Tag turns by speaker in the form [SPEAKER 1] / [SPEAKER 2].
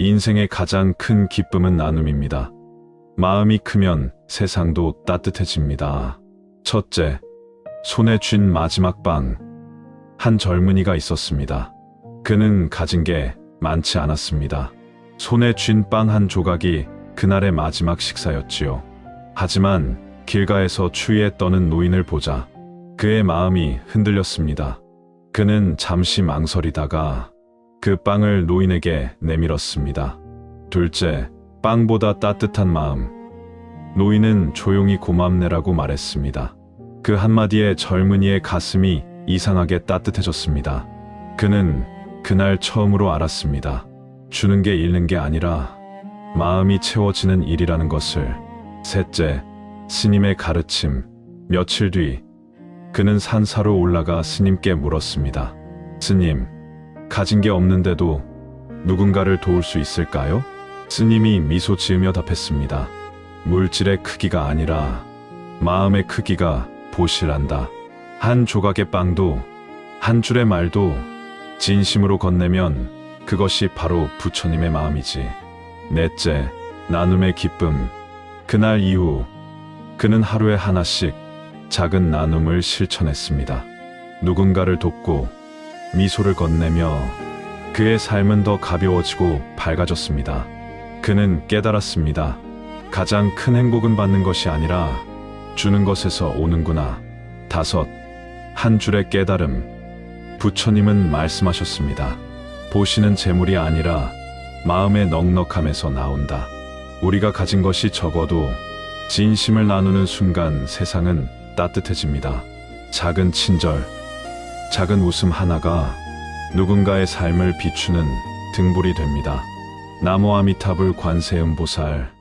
[SPEAKER 1] 인생의 가장 큰 기쁨은 나눔입니다. 마음이 크면 세상도 따뜻해집니다. 첫째, 손에 쥔 마지막 빵. 한 젊은이가 있었습니다. 그는 가진 게 많지 않았습니다. 손에 쥔 빵 한 조각이 그날의 마지막 식사였지요. 하지만 길가에서 추위에 떠는 노인을 보자 그의 마음이 흔들렸습니다. 그는 잠시 망설이다가 그 빵을 노인에게 내밀었습니다. 둘째, 빵보다 따뜻한 마음. 노인은 조용히 고맙네라고 말했습니다. 그 한마디에 젊은이의 가슴이 이상하게 따뜻해졌습니다. 그는 그날 처음으로 알았습니다. 주는 게 잃는 게 아니라 마음이 채워지는 일이라는 것을. 셋째, 스님의 가르침. 며칠 뒤, 그는 산사로 올라가 스님께 물었습니다. 스님, 가진 게 없는데도 누군가를 도울 수 있을까요? 스님이 미소 지으며 답했습니다. 물질의 크기가 아니라 마음의 크기가 보실한다. 한 조각의 빵도 한 줄의 말도 진심으로 건네면 그것이 바로 부처님의 마음이지. 넷째, 나눔의 기쁨. 그날 이후 그는 하루에 하나씩 작은 나눔을 실천했습니다. 누군가를 돕고 미소를 건네며 그의 삶은 더 가벼워지고 밝아졌습니다. 그는 깨달았습니다. 가장 큰 행복은 받는 것이 아니라 주는 것에서 오는구나. 다섯, 한 줄의 깨달음. 부처님은 말씀하셨습니다. 보시는 재물이 아니라 마음의 넉넉함에서 나온다. 우리가 가진 것이 적어도 진심을 나누는 순간 세상은 따뜻해집니다. 작은 친절, 작은 웃음 하나가 누군가의 삶을 비추는 등불이 됩니다. 나무 아미타불 관세음보살